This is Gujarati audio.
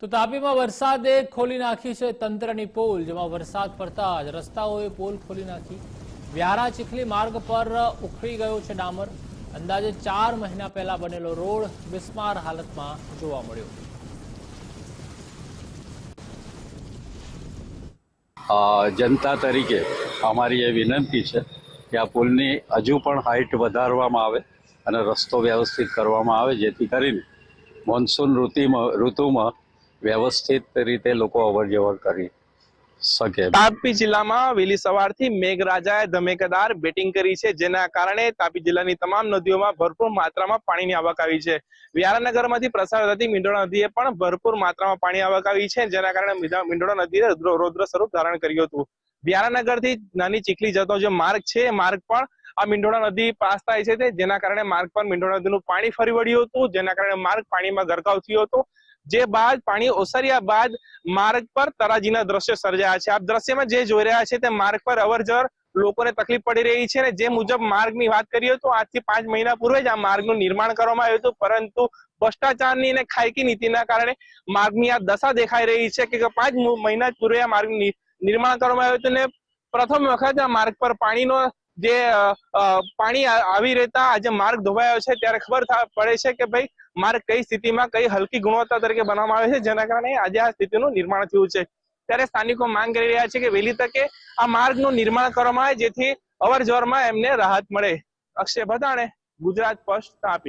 તો તાપીમાં વરસાદે ખોલી નાખી છે તંત્રની પોલ, જેમાં વરસાદ પડતા જ રસ્તાઓએ પોલ ખોલી નાખી. વ્યારા ચીખલી માર્ગ પર ઉખડી ગયો છે ડામર. અંદાજે ચાર મહિના પહેલા બનેલો રોડ બિસ્માર હાલતમાં જોવા મળ્યો. જનતા તરીકે અમારી એ વિનંતી છે કે આ પુલની હજુ પણ હાઇટ વધારવામાં આવે અને રસ્તો વ્યવસ્થિત કરવામાં આવે, જેથી કરીને મોન્સૂન ઋતુમાં ઋતુમાં વ્યવસ્થિત રીતે લોકો અવર જવર કરી શકે. તાપી જિલ્લામાં વહેલી સવારથી મેઘરાજાએ ધમેકેદાર બેટિંગ કરી છે, જેના કારણે તાપી જિલ્લાની તમામ નદીઓમાં ભરપૂર માત્રામાં પાણીની આવક આવી છે. વ્યારાનગરમાંથી પ્રસાર થતી મીંડોળા નદીએ પણ ભરપૂર માત્રામાં પાણી આવક આવી છે, જેના કારણે મીંડા- મીંડોળા નદીએ રૌદ્ર સ્વરૂપ ધારણ કર્યું હતું. વ્યારાનગરથી નાની ચીખલી જતો જે માર્ગ છે માર્ગ પણ આ મીંડોળા નદી પાસ થાય છે જેના કારણે માર્ગ પર મીંડોળા નદીનું પાણી ફરી વળ્યું હતું, જેના કારણે માર્ગ પાણીમાં ગરકાવ થયો હતો. જે બાદ પાણી ઓસર્યા બાદ માર્ગ પર તરાજીના દ્રશ્યો સર્જાયા છે. આપ દ્રશ્યમાં જે જોઈ રહ્યા છે તે માર્ગ પર અવરજવર લોકોને તકલીફ પડી રહી છે અને જે મુજબ માર્ગની વાત કરીએ તો આજથી પાંચ મહિના પૂર્વે જ આ માર્ગનું નિર્માણ કરવામાં આવ્યું હતું. પરંતુ ભ્રષ્ટાચારની અને ખાયકી નીતિના કારણે માર્ગની આ દશા દેખાઈ રહી છે કે પાંચ મહિના પૂર્વે આ માર્ગનું નિર્માણ કરવામાં આવ્યું હતું અને પ્રથમ વખત આ માર્ગ પર પાણીનો જે પાણી આવી રહેતા આજે માર્ગ ધોવાયો છે ત્યારે ખબર પડે છે કે ભાઈ માર્ગ કઈ સ્થિતિમાં કઈ હલકી ગુણવત્તા તરીકે બનાવવામાં આવે છે, જેના કારણે આજે આ સ્થિતિનું નિર્માણ થયું છે. ત્યારે સ્થાનિકો માંગ કરી રહ્યા છે કે વહેલી તકે આ માર્ગનું નિર્માણ કરવામાં આવે જેથી અવર એમને રાહત મળે. અક્ષય ભદાણે, ગુજરાત ફર્સ્ટ તાપી.